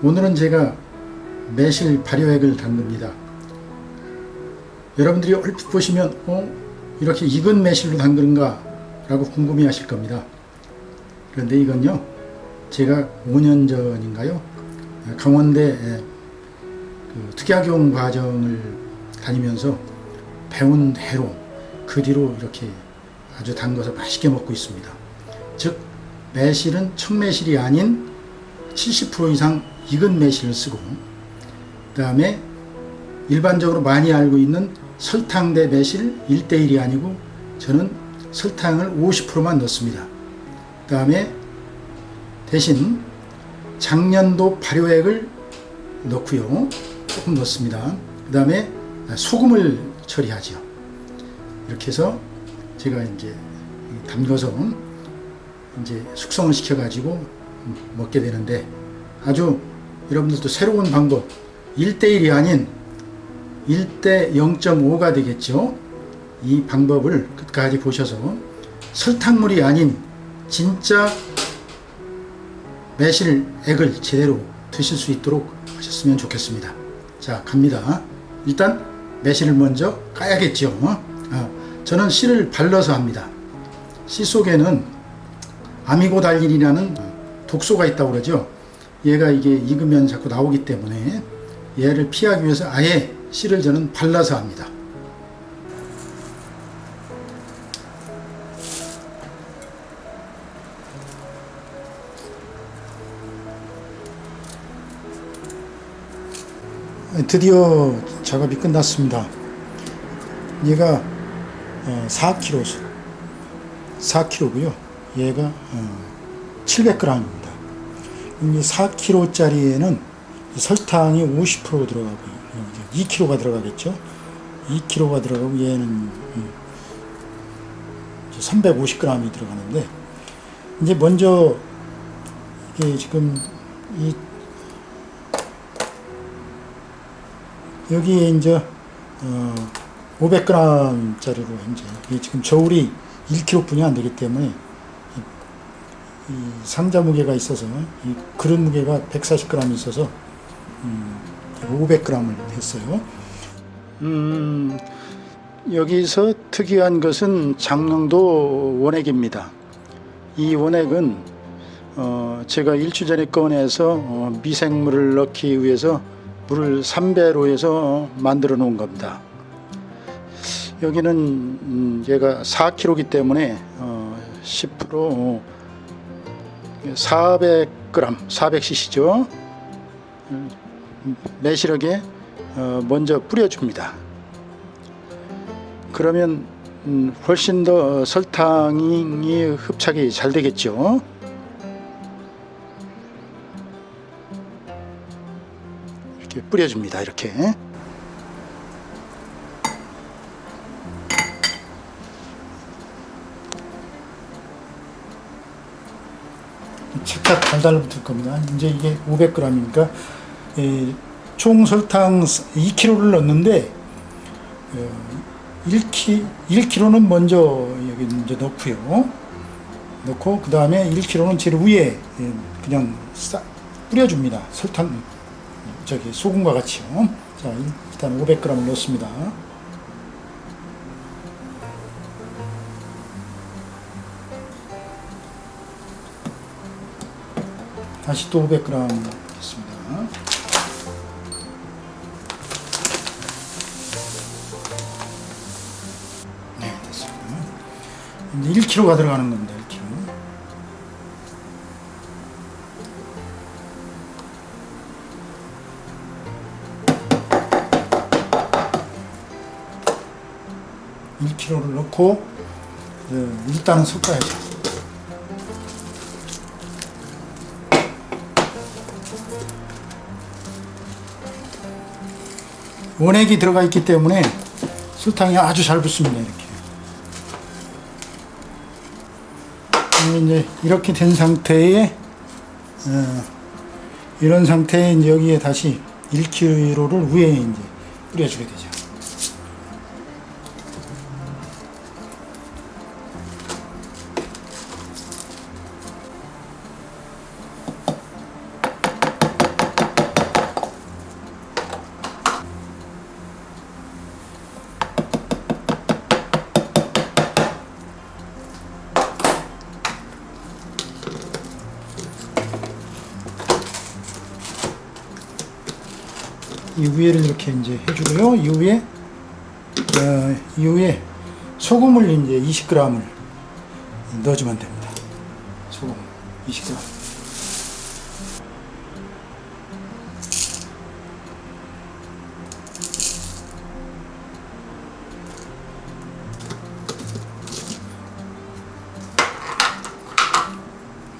오늘은 제가 매실 발효액을 담급니다. 여러분들이 얼핏 보시면 어? 이렇게 익은 매실로 담그는가 라고 궁금해 하실 겁니다. 그런데 이건요 제가 5년 전인가요 강원대 그 특약용 과정을 다니면서 배운 대로 그 뒤로 이렇게 아주 담궈서 맛있게 먹고 있습니다. 즉 매실은 청매실이 아닌 70% 이상 익은 매실을 쓰고 그 다음에 일반적으로 많이 알고 있는 설탕 대 매실 1대1이 아니고 저는 설탕을 50%만 넣습니다. 그 다음에 대신 작년도 발효액을 넣고요. 조금 넣습니다. 그 다음에 소금을 처리하죠. 이렇게 해서 제가 이제 담궈서 이제 숙성을 시켜가지고 먹게 되는데 아주 여러분들도 새로운 방법 1대1이 아닌 1대 0.5가 되겠죠. 이 방법을 끝까지 보셔서 설탕물이 아닌 진짜 매실액을 제대로 드실 수 있도록 하셨으면 좋겠습니다. 자, 갑니다. 일단 매실을 먼저 까야겠죠. 아, 저는 씨를 발라서 합니다. 씨 속에는 아미고달린이라는 독소가 있다고 그러죠. 얘가 이게 익으면 자꾸 나오기 때문에 얘를 피하기 위해서 아예 씨를 저는 발라서 합니다. 드디어 작업이 끝났습니다. 얘가 4kg, 4kg고요. 얘가 700g입니다. 이 4kg짜리에는 설탕이 50% 들어가고요. 2kg가 들어가겠죠. 2kg가 들어가고 얘는 350g이 들어가는데 이제 먼저 이게 지금 이 여기에 이제 어 500g짜리로 이제 이게 지금 저울이 1kg뿐이 안 되기 때문에 이 상자 무게가 있어서 이 그릇 무게가 140g 있어서 음 500g을 했어요. 음, 여기서 특이한 것은 장릉도 원액입니다. 이 원액은 어, 제가 일주 전에 꺼내서 어, 미생물을 넣기 위해서 물을 3배로 해서 만들어 놓은 겁니다. 여기는 음, 얘가 4kg이기 때문에 어, 10% 400g, 400cc죠. 매실하게 어, 먼저 뿌려줍니다. 그러면 음, 훨씬 더 설탕이 흡착이 잘 되겠죠. 이렇게 뿌려줍니다. 이렇게. 착착 달달 붙을 겁니다. 이제 이게 500g이니까 총 설탕 2kg를 넣는데 1kg, 1kg는 먼저 여기 이제 넣고요. 넣고 그 다음에 1kg는 제일 위에 그냥 싹 뿌려줍니다. 설탕 저기 소금과 같이요. 자 일단 500g을 넣습니다. 다시 또 500g 넣겠습니다. 네, 됐습니다. 이제 1kg가 들어가는 겁니다. 1kg. (1 k g 를 넣고 어, 일단은 섞어야죠. 원액이 들어가 있기 때문에 설탕이 아주 잘 붙습니다. 이렇게. 이제 이렇게 된 상태에 어, 이런 상태에 이제 여기에 다시 1kg를 위에 이제 뿌려주게 되죠. 이 위에를 이렇게 이제 해주고요. 이후에 어, 이후에 소금을 이제 20g을 넣어주면 됩니다. 소금 20g.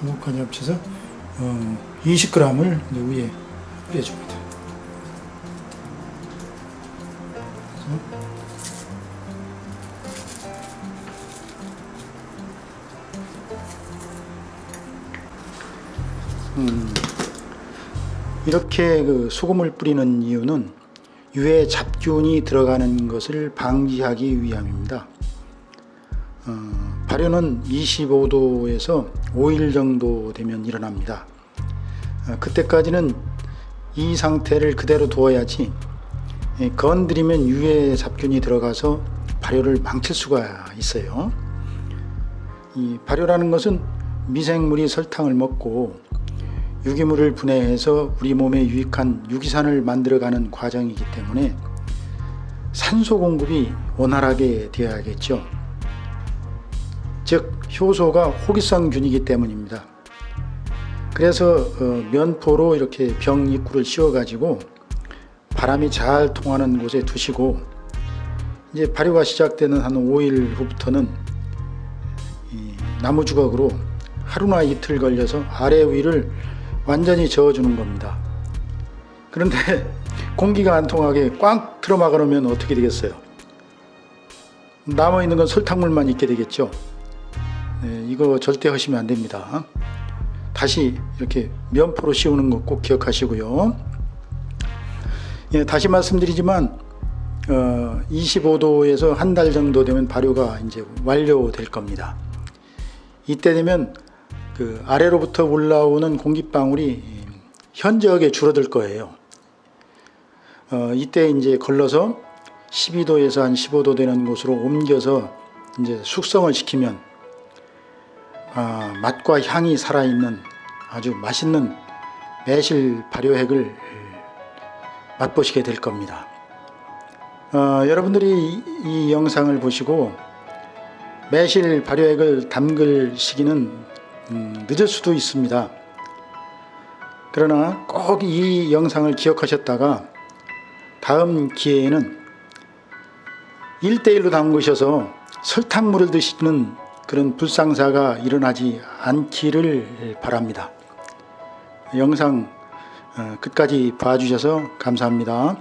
이거까지 합쳐서 어, 20g을 이제 위에 뿌려줍니다. 음, 이렇게 그 소금을 뿌리는 이유는 유해 잡균이 들어가는 것을 방지하기 위함입니다. 어, 발효는 25도에서 5일 정도 되면 일어납니다. 어, 그때까지는 이 상태를 그대로 두어야지 예, 건드리면 유해 잡균이 들어가서 발효를 망칠 수가 있어요. 이 발효라는 것은 미생물이 설탕을 먹고 유기물을 분해해서 우리 몸에 유익한 유기산을 만들어가는 과정이기 때문에 산소 공급이 원활하게 되어야겠죠. 즉 효소가 호기성균이기 때문입니다. 그래서 어, 면포로 이렇게 병 입구를 씌워가지고 바람이 잘 통하는 곳에 두시고 이제 발효가 시작되는 한 5일 후부터는 이 나무 주걱으로 하루나 이틀 걸려서 아래 위를 완전히 저어주는 겁니다. 그런데 공기가 안 통하게 꽉 틀어막아 놓으면 어떻게 되겠어요? 남아 있는 건 설탕물만 있게 되겠죠. 네, 이거 절대 하시면 안 됩니다. 다시 이렇게 면포로 씌우는 거 꼭 기억하시고요. 예, 다시 말씀드리지만 어, 25도에서 한 달 정도 되면 발효가 이제 완료될 겁니다. 이때 되면 그 아래로부터 올라오는 공기방울이 현저하게 줄어들 거예요. 어, 이때 이제 걸러서 12도에서 한 15도 되는 곳으로 옮겨서 이제 숙성을 시키면 아, 맛과 향이 살아있는 아주 맛있는 매실 발효액을 맛보시게 될 겁니다. 어, 여러분들이 이, 이 영상을 보시고 매실 발효액을 담글 시기는 음, 늦을 수도 있습니다. 그러나 꼭 이 영상을 기억하셨다가 다음 기회에는 1대1로 담그셔서 설탕물을 드시는 그런 불상사가 일어나지 않기를 바랍니다. 영상 어, 끝까지 봐주셔서 감사합니다.